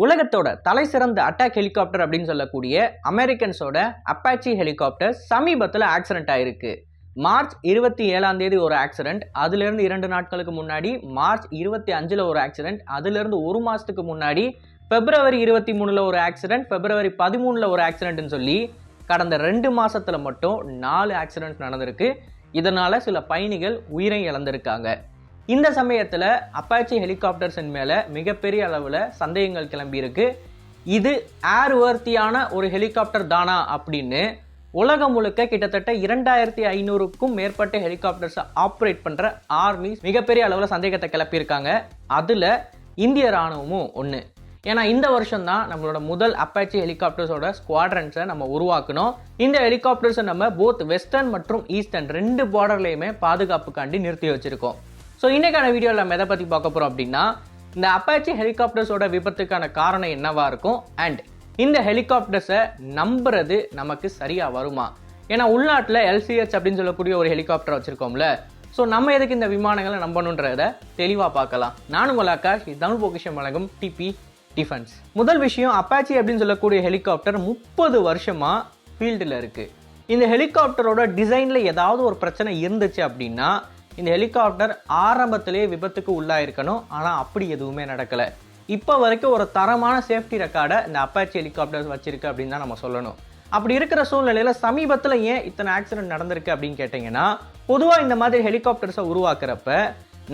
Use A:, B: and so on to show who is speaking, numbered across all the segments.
A: உலகத்தோட தலை சிறந்த அட்டாக் ஹெலிகாப்டர் அப்படின்னு சொல்லக்கூடிய அமெரிக்கன்ஸோட அப்பாச்சி ஹெலிகாப்டர் சமீபத்தில் ஆக்சிடென்ட் ஆயிருக்கு. மார்ச் இருபத்தி ஏழாம் தேதி ஒரு ஆக்சிடென்ட் அதுலேருந்து இரண்டு நாட்களுக்கு முன்னாடி மார்ச் இருபத்தி அஞ்சில் ஒரு ஆக்சிடென்ட் அதுலேருந்து ஒரு மாதத்துக்கு முன்னாடி பிப்ரவரி இருபத்தி மூணில் ஒரு ஆக்சிடென்ட் பிப்ரவரி பதிமூணில் ஒரு ஆக்சிடென்ட்னு சொல்லி கடந்த ரெண்டு மாதத்தில் மட்டும் நாலு ஆக்சிடென்ட் நடந்திருக்கு. இதனால் சில பயணிகள் உயிரை இழந்திருக்காங்க. இந்த சமயத்தில் அப்பாச்சி ஹெலிகாப்டர்ஸின் மேலே மிகப்பெரிய அளவில் சந்தேகங்கள் கிளம்பியிருக்கு இது ஏர்வர்த்தியான ஒரு ஹெலிகாப்டர் தானா அப்படின்னு உலகம் முழுக்க கிட்டத்தட்ட இரண்டாயிரத்தி ஐநூறுக்கும் மேற்பட்ட ஹெலிகாப்டர்ஸை ஆப்ரேட் பண்ணுற ஆர்மி மிகப்பெரிய அளவில் சந்தேகத்தை கிளப்பியிருக்காங்க அதில் இந்திய ராணுவமும் ஒன்று ஏன்னா இந்த வருஷம் தான் நம்மளோட முதல் அப்பாச்சி ஹெலிகாப்டர்ஸோட ஸ்குவாட்ரன்ஸை நம்ம உருவாக்கணும் இந்த ஹெலிகாப்டர்ஸை நம்ம போத் வெஸ்டர்ன் மற்றும் ஈஸ்டர்ன் ரெண்டு பார்டர்லையுமே பாதுகாப்புக்காண்டி நிறுத்தி வச்சுருக்கோம். ஸோ இன்றைக்கான வீடியோவில் நம்ம எதை பற்றி பார்க்க போகிறோம் அப்படின்னா இந்த அப்பாச்சி ஹெலிகாப்டர்ஸோட விபத்துக்கான காரணம் என்னவாக இருக்கும்? அண்ட் இந்த ஹெலிகாப்டர்ஸை நம்புறது நமக்கு சரியாக வருமா? ஏன்னா உள்நாட்டில் எல்சிஹெச் அப்படின்னு சொல்லக்கூடிய ஒரு ஹெலிகாப்டர் வச்சுருக்கோம்ல. ஸோ நம்ம எதுக்கு இந்த விமானங்களை நம்பணுன்றத தெளிவாக பார்க்கலாம். நானும் உங்கள் ஆகாஷ் தமிழ் பொக்கிஷம் வழங்கும் டிபி டிஃபென்ஸ் முதல் விஷயம் அப்பாச்சி அப்படின்னு சொல்லக்கூடிய ஹெலிகாப்டர் முப்பது வருஷமாக ஃபீல்டில் இருக்குது இந்த ஹெலிகாப்டரோட டிசைனில் ஏதாவது ஒரு பிரச்சனை இருந்துச்சு அப்படின்னா இந்த ஹெலிகாப்டர் ஆரம்பத்திலேயே விபத்துக்கு உள்ளாயிருக்கணும் ஆனால் அப்படி எதுவுமே நடக்கலை. இப்போ வரைக்கும் ஒரு தரமான சேஃப்டி ரெக்கார்டை இந்த அப்பாச்சி ஹெலிகாப்டர்ஸ் வச்சிருக்கு அப்படின்னு தான் நம்ம சொல்லணும். அப்படி இருக்கிற சூழ்நிலையில் சமீபத்தில் ஏன் இத்தனை ஆக்சிடென்ட் நடந்திருக்கு அப்படின்னு கேட்டிங்கன்னா பொதுவாக இந்த மாதிரி ஹெலிகாப்டர்ஸை உருவாக்குறப்ப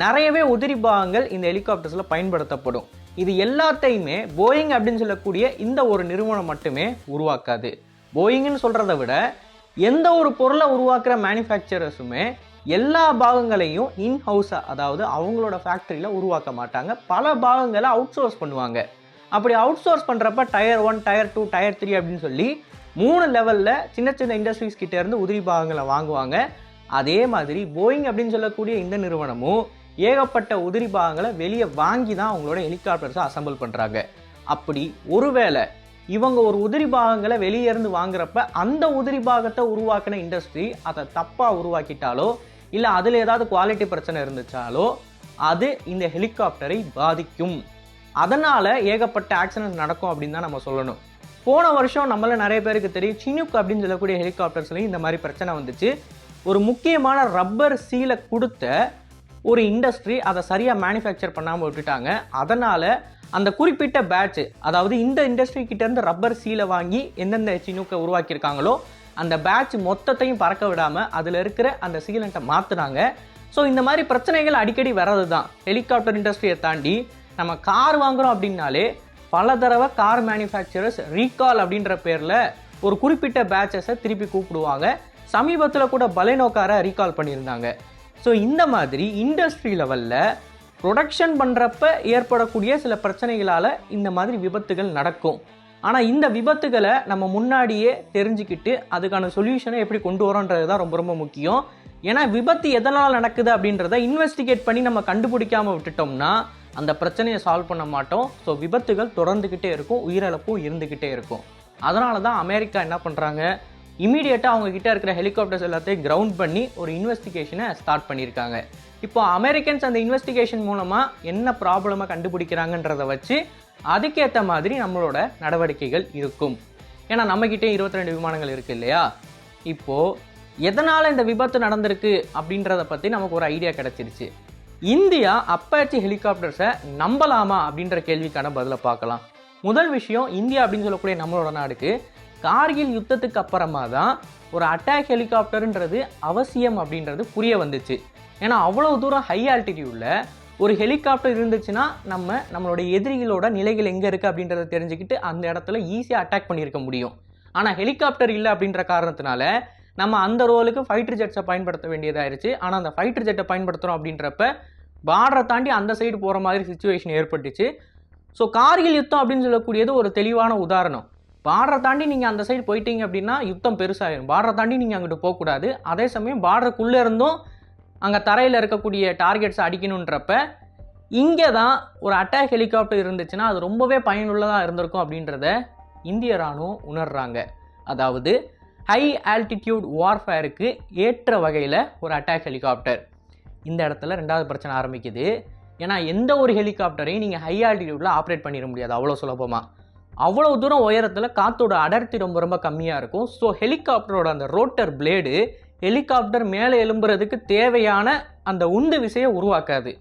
A: நிறையவே உதிரி பாகங்கள் இந்த ஹெலிகாப்டர்ஸில் பயன்படுத்தப்படும். இது எல்லாத்தையுமே போயிங் அப்படின்னு சொல்லக்கூடிய இந்த ஒரு நிறுவனம் மட்டுமே உருவாக்காது. போயிங்னு சொல்கிறத விட எந்த ஒரு பொருளை உருவாக்குற மேனுஃபேக்சரர்ஸுமே எல்லா பாகங்களையும் இன் ஹவுஸாக அதாவது அவங்களோட ஃபேக்ட்ரியில் உருவாக்க மாட்டாங்க. பல பாகங்களை அவுட் சோர்ஸ் பண்ணுவாங்க. அப்படி அவுட் சோர்ஸ் பண்ணுறப்ப tier one tier two tier three அப்படின்னு சொல்லி மூணு லெவலில் சின்ன சின்ன இண்டஸ்ட்ரீஸ் கிட்டேருந்து உதிரி பாகங்களை வாங்குவாங்க. அதே மாதிரி போயிங் அப்படின்னு சொல்லக்கூடிய இந்த நிறுவனமும் ஏகப்பட்ட உதிரி பாகங்களை வெளியே வாங்கி தான் அவங்களோட ஹெலிகாப்டர்ஸை அசம்பிள் பண்ணுறாங்க அப்படி ஒருவேளை இவங்க ஒரு உதிரி பாகங்களை வெளியே இருந்து வாங்குறப்ப அந்த உதிரி பாகத்தை உருவாக்கின இண்டஸ்ட்ரி அதை தப்பாக உருவாக்கிட்டாலோ இல்லை அதில் ஏதாவது குவாலிட்டி பிரச்சனை இருந்துச்சாலோ அது இந்த ஹெலிகாப்டரை பாதிக்கும். அதனால் ஏகப்பட்ட ஆக்சிடென்ட் நடக்கும் அப்படின்னு தான் நம்ம சொல்லணும். போன வருஷம் நம்மள நிறைய பேருக்கு தெரியும். சினுக் அப்படின்னு சொல்லக்கூடிய ஹெலிகாப்டர்ஸ்லையும் இந்த மாதிரி பிரச்சனை வந்துச்சு. ஒரு முக்கியமான ரப்பர் சீலை கொடுத்த ஒரு இண்டஸ்ட்ரி அதை சரியாக மேனுஃபேக்சர் பண்ணாமல் விட்டுட்டாங்க. அதனால் அந்த குறிப்பிட்ட பேட்ச் அதாவது இந்த இண்டஸ்ட்ரி கிட்டேருந்து ரப்பர் சீலை வாங்கி எந்தெந்த சினுக்கை உருவாக்கியிருக்காங்களோ அந்த பேட்ச் மொத்தத்தையும் பறக்க விடாமல் அதில் இருக்கிற அந்த சீலண்ட்டை மாற்றினாங்க ஸோ இந்த மாதிரி பிரச்சனைகள் அடிக்கடி வர்றது தான் ஹெலிகாப்டர் இண்டஸ்ட்ரியை தாண்டி நம்ம கார் வாங்குகிறோம் அப்படின்னாலே பல தடவை கார் மேனுஃபேக்சரர்ஸ் ரீகால் அப்படின்ற பேரில் ஒரு குறிப்பிட்ட பேட்சஸை திருப்பி கூப்பிடுவாங்க. சமீபத்தில் கூட பலேனோ காரை ரீகால் பண்ணியிருந்தாங்க. ஸோ இந்த மாதிரி இண்டஸ்ட்ரி லெவலில் ப்ரொடக்ஷன் பண்ணுறப்ப ஏற்படக்கூடிய சில பிரச்சனைகளால் இந்த மாதிரி விபத்துகள் நடக்கும். ஆனால் இந்த விபத்துகளை நம்ம முன்னாடியே தெரிஞ்சுக்கிட்டு அதுக்கான சொல்யூஷனை எப்படி கொண்டு வரோன்றது தான் ரொம்ப ரொம்ப முக்கியம். ஏன்னா விபத்து எதனால் நடக்குது அப்படின்றத இன்வெஸ்டிகேட் பண்ணி நம்ம கண்டுபிடிக்காம விட்டுட்டோம்னா அந்த பிரச்சனையை சால்வ் பண்ண மாட்டோம். ஸோ விபத்துகள் தொடர்ந்துக்கிட்டே இருக்கும் உயிரிழப்பும் இருந்துக்கிட்டே இருக்கும். அதனால தான் அமெரிக்கா என்ன பண்ணுறாங்க இமீடியட்டாக அவங்க கிட்ட இருக்கிற ஹெலிகாப்டர்ஸ் எல்லாத்தையும் கிரவுண்ட் பண்ணி ஒரு இன்வெஸ்டிகேஷனை ஸ்டார்ட் பண்ணியிருக்காங்க. இப்போ அமெரிக்கன்ஸ் அந்த இன்வெஸ்டிகேஷன் மூலமாக என்ன ப்ராப்ளமாக கண்டுபிடிக்கிறாங்கன்றத வச்சு அதுக்கேற்ற மாதிரி நம்மளோட நடவடிக்கைகள் இருக்கும். ஏன்னா நம்மக்கிட்டே இருபத்தி ரெண்டு விமானங்கள் இருக்குது இல்லையா? இப்போது எதனால் இந்த விபத்து நடந்திருக்கு அப்படின்றத பற்றி நமக்கு ஒரு ஐடியா கிடச்சிருச்சு. இந்தியா அப்பாச்சி ஹெலிகாப்டர்ஸை நம்பலாமா அப்படின்ற கேள்விக்கான பதிலை பார்க்கலாம். முதல் விஷயம் இந்தியா அப்படின்னு சொல்லக்கூடிய நம்மளோட நாடுக்கு கார்கில் யுத்தத்துக்கு அப்புறமா தான் ஒரு அட்டாக் ஹெலிகாப்டருன்றது அவசியம் அப்படின்றது புரிய வந்துச்சு. ஏன்னா அவ்வளோ தூரம் ஹை ஆல்டிடியூடில் ஒரு ஹெலிகாப்டர் இருந்துச்சுன்னா நம்ம நம்மளோட எதிரிகளோட நிலைகள் எங்கே இருக்குது அப்படின்றத தெரிஞ்சுக்கிட்டு அந்த இடத்துல ஈஸியாக அட்டாக் பண்ணியிருக்க முடியும். ஆனால் ஹெலிகாப்டர் இல்லை அப்படின்ற காரணத்தினால நம்ம அந்த ரோலுக்கு ஃபைட்டர் ஜெட்ஸை பயன்படுத்த வேண்டியதாயிருச்சு. ஆனால் அந்த ஃபைட்டர் ஜெட்டை பயன்படுத்துகிறோம் அப்படின்றப்ப பார்டரை தாண்டி அந்த சைடு போகிற மாதிரி சுச்சுவேஷன் ஏற்பட்டுச்சு. ஸோ கார்கில் யுத்தம் அப்படின்னு சொல்லக்கூடியது ஒரு தெளிவான உதாரணம். பார்டரை தாண்டி நீங்கள் அந்த சைடு போயிட்டீங்க அப்படின்னா யுத்தம் பெருசாகிடும் பார்டரை தாண்டி நீங்கள் அங்கிட்டு போகக்கூடாது. அதே சமயம் பார்டருக்குள்ளே இருந்தும் அங்கே தரையில் இருக்கக்கூடிய டார்கெட்ஸை அடிக்கணுன்றப்ப இங்கே தான் ஒரு அட்டாக் ஹெலிகாப்டர் இருந்துச்சுன்னா அது ரொம்பவே பயனுள்ளதாக இருந்திருக்கும் அப்படின்றத இந்திய ராணுவம் உணர்றாங்க. அதாவது ஹை ஆல்டிடியூட் வார்ஃபேருக்கு ஏற்ற வகையில் ஒரு அட்டாக் ஹெலிகாப்டர் இந்த இடத்துல ரெண்டாவது பிரச்சனை ஆரம்பிக்குது. ஏன்னா எந்த ஒரு ஹெலிகாப்டரையும் நீங்கள் ஹை ஆல்டிடியூடில் ஆப்ரேட் பண்ணிட முடியாது அவ்வளோ சுலபமாக அவ்வளோ தூரம் உயரத்தில் காற்றோட அடர்த்தி ரொம்ப ரொம்ப கம்மியாக இருக்கும். ஸோ ஹெலிகாப்டரோட அந்த ரோட்டர் பிளேடு ஹெலிகாப்டர் மேலே எழும்புறதுக்கு தேவையான அந்த உந்து விசையை உருவாக்காது.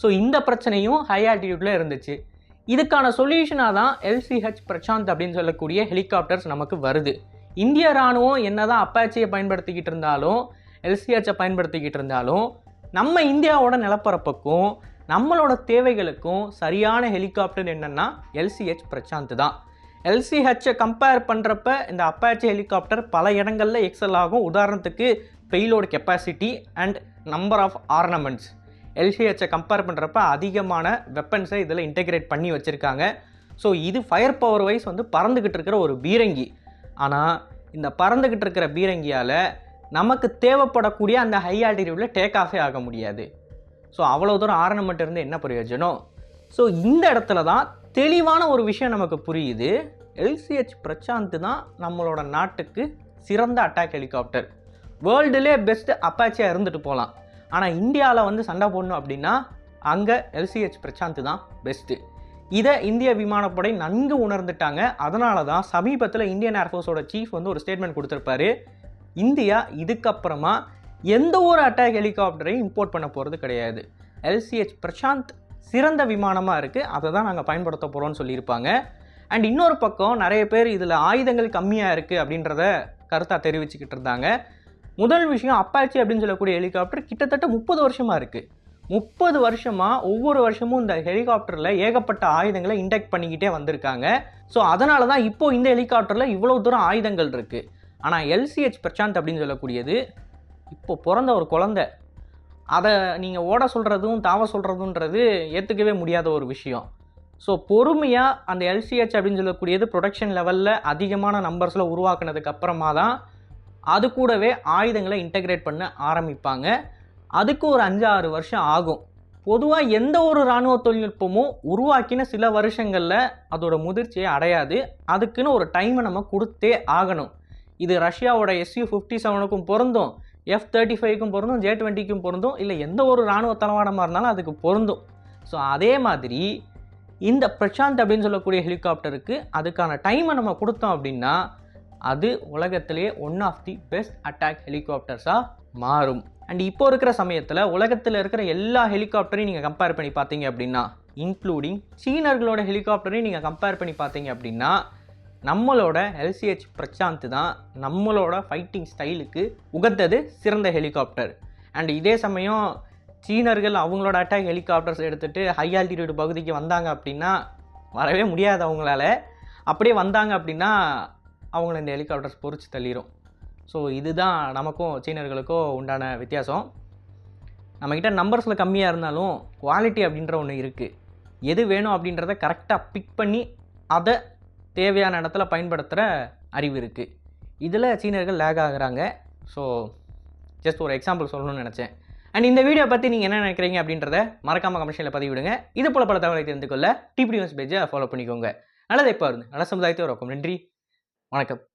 A: ஸோ இந்த பிரச்சனையும் ஹை ஆல்டிடியூடில் இருந்துச்சு. இதுக்கான சொல்யூஷனாக தான் எல்சிஹெச் பிரசாந்த் அப்படின்னு சொல்லக்கூடிய ஹெலிகாப்டர்ஸ் நமக்கு வருது. இந்திய ராணுவம் என்னதான் அப்பாச்சியை பயன்படுத்திக்கிட்டு இருந்தாலும் எல்சிஹெச்சை பயன்படுத்திக்கிட்டு இருந்தாலும் நம்ம இந்தியாவோட நிலப்பரப்புக்கும் நம்மளோட தேவைகளுக்கும் சரியான ஹெலிகாப்டர் என்னென்னா எல்சிஹெச் பிரசாந்த் தான். எல்சிஹெச்சை கம்பேர் பண்ணுறப்ப இந்த அப்பாச்சி ஹெலிகாப்டர் பல இடங்களில் எக்ஸல் ஆகும். உதாரணத்துக்கு பெயிலோட capacity and number of armaments எல்சிஹெச்சை compare பண்ணுறப்ப அதிகமான வெப்பன்ஸை இதில் இன்டெகிரேட் பண்ணி வச்சுருக்காங்க. ஸோ இது ஃபயர் பவர் வைஸ் வந்து பறந்துக்கிட்டு இருக்கிற ஒரு பீரங்கி. ஆனால் இந்த பறந்துக்கிட்டு இருக்கிற பீரங்கியால் நமக்கு தேவைப்படக்கூடிய அந்த ஹை ஆல்டிடியூடில் டேக் ஆஃபே ஆக முடியாது. ஸோ அவ்வளோ தூரம் ஆர்னமெண்ட் இருந்து என்ன பிரயோஜனம்? ஸோ இந்த இடத்துல தான் தெளிவான ஒரு விஷயம் நமக்கு புரியுது. எல்சிஹெச் பிரசாந்த் தான் நம்மளோட நாட்டுக்கு சிறந்த அட்டாக் ஹெலிகாப்டர் வேர்ல்டுலே பெஸ்ட் அப்பாச்சியாக இருந்துட்டு போகலாம் ஆனால் இந்தியாவில் வந்து சண்டை போடணும் அப்படின்னா அங்கே எல்சிஹெச் பிரசாந்த் தான் பெஸ்ட்டு இதை இந்திய விமானப்படை நன்கு உணர்ந்துட்டாங்க. அதனால தான் சமீபத்தில் இந்தியன் ஏர்ஃபோர்ஸோட சீஃப் வந்து ஒரு ஸ்டேட்மெண்ட் கொடுத்துருப்பாரு. இந்தியா இதுக்கப்புறமா எந்த ஒரு அட்டாக் ஹெலிகாப்டரையும் இம்போர்ட் பண்ண போகிறது கிடையாது. எல்சிஹெச் பிரசாந்த் சிறந்த விமானமாக இருக்குது அதை தான் நாங்கள் பயன்படுத்த போகிறோம்னு சொல்லியிருப்பாங்க. அண்ட் இன்னொரு பக்கம் நிறைய பேர் இதில் ஆயுதங்கள் கம்மியாக இருக்குது அப்படின்றத கருத்தாக தெரிவிச்சுக்கிட்டு இருந்தாங்க. முதல் விஷயம் அப்பாச்சி அப்படின்னு சொல்லக்கூடிய ஹெலிகாப்டர் கிட்டத்தட்ட முப்பது வருஷமாக இருக்குது முப்பது வருஷமாக ஒவ்வொரு வருஷமும் இந்த ஹெலிகாப்டரில் ஏகப்பட்ட ஆயுதங்களை இன்டெக்ட் பண்ணிக்கிட்டே வந்திருக்காங்க. ஸோ அதனால தான் இப்போது இந்த ஹெலிகாப்டரில் இவ்வளோ தூரம் ஆயுதங்கள் இருக்குது ஆனால் எல்சிஹெச் பிரசாந்த் அப்படின்னு சொல்லக்கூடியது இப்போ பிறந்த ஒரு குழந்தை. அதை நீங்கள் ஓட சொல்கிறதும் தாவ சொல்கிறதுன்றது ஏற்றுக்கவே முடியாத ஒரு விஷயம். ஸோ பொறுமையாக அந்த எல்சிஹெச் அப்படின்னு சொல்லக்கூடியது ப்ரொடக்ஷன் லெவலில் அதிகமான நம்பர்ஸில் உருவாக்குனதுக்கு அப்புறமா தான் அது கூடவே ஆயுதங்களை இன்டகிரேட் பண்ண ஆரம்பிப்பாங்க. அதுக்கு ஒரு அஞ்சு ஆறு வருஷம் ஆகும். பொதுவாக எந்த ஒரு இராணுவ தொழில்நுட்பமும் உருவாக்கின சில வருஷங்களில் அதோட முதிர்ச்சியை அடையாது. அதுக்குன்னு ஒரு டைமை நம்ம கொடுத்தே ஆகணும். இது ரஷ்யாவோட எஸ்யூ ஃபிஃப்டி செவனுக்கும் பொருந்தும். எஃப் தேர்ட்டி ஃபைவ்க்கும் பொருந்தும் ஜே டுவெண்ட்டிக்கும் பொருந்தும் இல்லை எந்த ஒரு இராணுவ தளவாடமாக இருந்தாலும் அதுக்கு பொருந்தும். ஸோ அதே மாதிரி இந்த பிரசாந்த் அப்படின்னு சொல்லக்கூடிய ஹெலிகாப்டருக்கு அதுக்கான டைமை நம்ம கொடுத்தோம் அப்படின்னா அது உலகத்திலேயே one of the best attack ஹெலிகாப்டர்ஸாக மாறும். அண்ட் இப்போ இருக்கிற சமயத்தில் உலகத்தில் இருக்கிற எல்லா ஹெலிகாப்டரையும் நீங்கள் கம்பேர் பண்ணி பார்த்தீங்க அப்படின்னா இன்க்ளூடிங் சீனர்களோட ஹெலிகாப்டரையும் நீங்கள் கம்பேர் பண்ணி பார்த்தீங்க அப்படின்னா நம்மளோட எல்சிஹெச் பிரசாந்த் தான் நம்மளோட ஃபைட்டிங் ஸ்டைலுக்கு உகந்தது சிறந்த ஹெலிகாப்டர் அண்ட் இதே சமயம் சீனர்கள் அவங்களோட அட்டாக் ஹெலிகாப்டர்ஸ் எடுத்துகிட்டு ஹை ஆல்டிடியூடு பகுதிக்கு வந்தாங்க அப்படின்னா வரவே முடியாது அவங்களால. அப்படியே வந்தாங்க அப்படின்னா அவங்கள இந்த ஹெலிகாப்டர்ஸ் பொறிச்சு தள்ளிடும் ஸோ இதுதான் நமக்கும் சீனர்களுக்கும் உண்டான வித்தியாசம். நம்மக்கிட்ட நம்பர்ஸில் கம்மியாக இருந்தாலும் குவாலிட்டி அப்படின்ற ஒன்று இருக்குது எது வேணும் அப்படின்றத கரெக்டாக பிக் பண்ணி அதை தேவையான இடத்துல பயன்படுத்துகிற அறிவு இருக்குது இதில் சீனர்கள் லேக் ஆகுறாங்க. ஸோ ஜஸ்ட் ஒரு எக்ஸாம்பிள் சொல்லணும்னு நினச்சேன். அண்ட் இந்த வீடியோ பற்றி நீங்கள் என்ன நினைக்கிறீங்க அப்படின்றத மறக்காமல் கமிஷனில் பதிவிடுங்க. இது போல பல தகவலை தெரிந்து கொள்ள டிபி நியூஸ் பேஜை ஃபாலோ பண்ணிக்கோங்க. நல்லதை இப்போ இருந்து நல்ல சமுதாயத்தை வரக்கும் நன்றி. வணக்கம்.